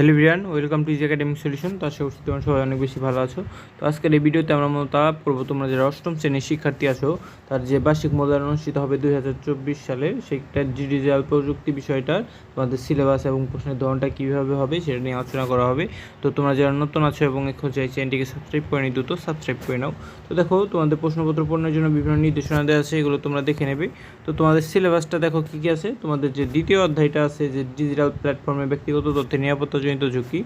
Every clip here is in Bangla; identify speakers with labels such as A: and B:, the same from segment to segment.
A: Hello Brian welcome to is academic solution তো আশা করছি তোমরা সবাই অনেক বেশি ভালো আছো। তো আজকের এই ভিডিওতে আমরা মূলত আলাপ করব তোমরা যারা অষ্টম শ্রেণির শিক্ষার্থী আছো, তার যে বার্ষিক মূল্যায়ন অনুষ্ঠিত হবে দুই হাজার চব্বিশ সালে সেইটার ডিজিটাল প্রযুক্তি বিষয়টার তোমাদের সিলেবাস এবং প্রশ্নের ধরনটা কীভাবে হবে সেটা নিয়ে আলোচনা করা হবে। তো তোমরা যারা নতুন আছো এবং এখন চাই চ্যানেলটিকে সাবস্ক্রাইব করে নিই দ্রুত সাবস্ক্রাইব করে নাও। তো দেখো, তোমাদের প্রশ্নপত্র পূরণের জন্য বিভিন্ন নির্দেশনা দেওয়া আছে, এগুলো তোমরা দেখে নেবে। তো তোমাদের সিলেবাসটা দেখো কী কী আছে, তোমাদের যে দ্বিতীয় অধ্যায়টা আছে, যে ডিজিটাল প্ল্যাটফর্মে ব্যক্তিগত তথ্যের নিরাপত্তাজনিত ঝুঁকি।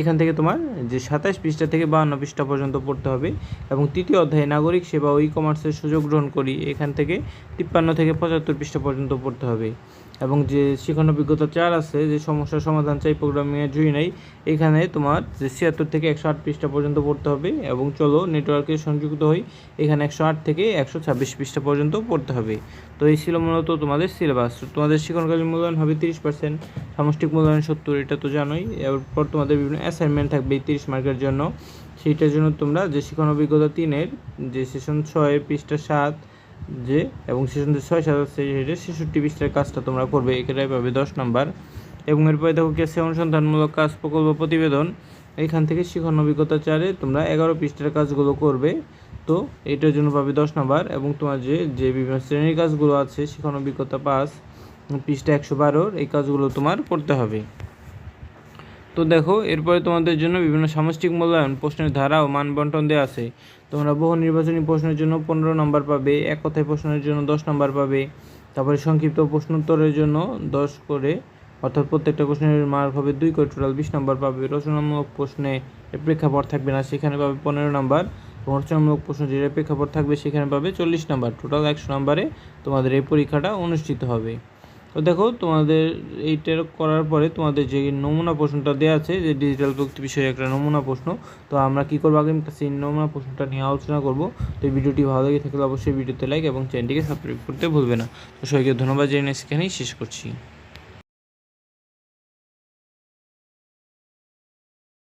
A: এখান থেকে তোমার যে সাতাশ পৃষ্ঠা থেকে বাহান্ন পৃষ্ঠা পর্যন্ত পড়তে হবে এবং তৃতীয় অধ্যায়ে নাগরিক সেবা ও ই কমার্সের সুযোগ গ্রহণ করি, এখান থেকে তিপ্পান্ন থেকে পঁচাত্তর পৃষ্ঠা পর্যন্ত পড়তে হবে। এবং যে শিখন অভিজ্ঞতা চার আছে, যে সমস্যার সমাধান চাই প্রোগ্রামিংয়ের জুই নাই, এখানে তোমার যে ছিয়াত্তর থেকে একশো আট পৃষ্ঠা পর্যন্ত পড়তে হবে এবং চলো নেটওয়ার্কে সংযুক্ত হই, এখানে একশো আট থেকে একশো ছাব্বিশ পৃষ্ঠা পর্যন্ত পড়তে হবে। তো এই ছিল মূলত তোমাদের সিলেবাস তোমাদের শিক্ষণকালীন মূল্যায়ন হবে তিরিশ পার্সেন্ট সামষ্টিক মূল্যায়ন সত্তর, এটা তো জানোই। এরপর তোমাদের বিভিন্ন অ্যাসাইনমেন্ট থাকবে তিরিশ মার্কের জন্য। সেইটার জন্য তোমরা যে শিক্ষণ অভিজ্ঞতা তিনের, যে সেশন ছয় পৃষ্ঠা সাত যে এবং সেশন যে ছয় সাত আছে সেটা ছেষট্টি পৃষ্ঠার কাজটা তোমরা করবে এটাই পাবে দশ নাম্বার। এবং এরপরে দেখো কি আছে, অনুসন্ধানমূলক কাজ, প্রকল্প, প্রতিবেদন। এইখান থেকে শিখন অভিজ্ঞতা চারে তোমরা এগারো পৃষ্ঠার কাজগুলো করবে। তো এটার জন্য পাবে দশ নাম্বার এবং তোমার যে যে বিভিন্ন শ্রেণির কাজগুলো আছে শিখন অভিজ্ঞতা পাস পৃষ্ঠা একশো বারোর, এই কাজগুলো তোমার করতে হবে। তো দেখো, এরপরে তোমাদের জন্য বিভিন্ন সামষ্টিক মূল্যায়ন, প্রশ্নের ধারা ও মান দেওয়া আছে। তোমরা বহু নির্বাচনী প্রশ্নের জন্য পনেরো নম্বর পাবে, এক কথায় প্রশ্নের জন্য দশ নম্বর পাবে, তারপরে সংক্ষিপ্ত প্রশ্নোত্তরের জন্য দশ করে, অর্থাৎ প্রত্যেকটা প্রশ্নের মার্ক হবে দুই করে, টোটাল বিশ নম্বর পাবে। রচনামূলক প্রশ্নে প্রেক্ষাপট থাকবে না, সেখানে পাবে পনেরো নম্বর। রচনামূলক প্রশ্ন যেটা প্রেক্ষাপট থাকবে, সেখানে পাবে চল্লিশ নম্বর। টোটাল একশো নম্বরে তোমাদের এই পরীক্ষাটা অনুষ্ঠিত হবে। তো দেখো, তোমাদের এইটার করার পরে তোমাদের যে নমুনা প্রশ্নটা দেওয়া আছে, যে ডিজিটাল প্রযুক্তি বিষয়ে একটা নমুনা প্রশ্ন, তো আমরা কী করব আগামী সেই নমুনা প্রশ্নটা নিয়ে আলোচনা করব। তো ভিডিওটি ভালো লেগে থাকলে অবশ্যই ভিডিওতে লাইক এবং চ্যানেলটিকে সাবস্ক্রাইব করতে ভুলবে না। তো সবাইকে ধন্যবাদ জেনে সেখানেই শেষ করছি।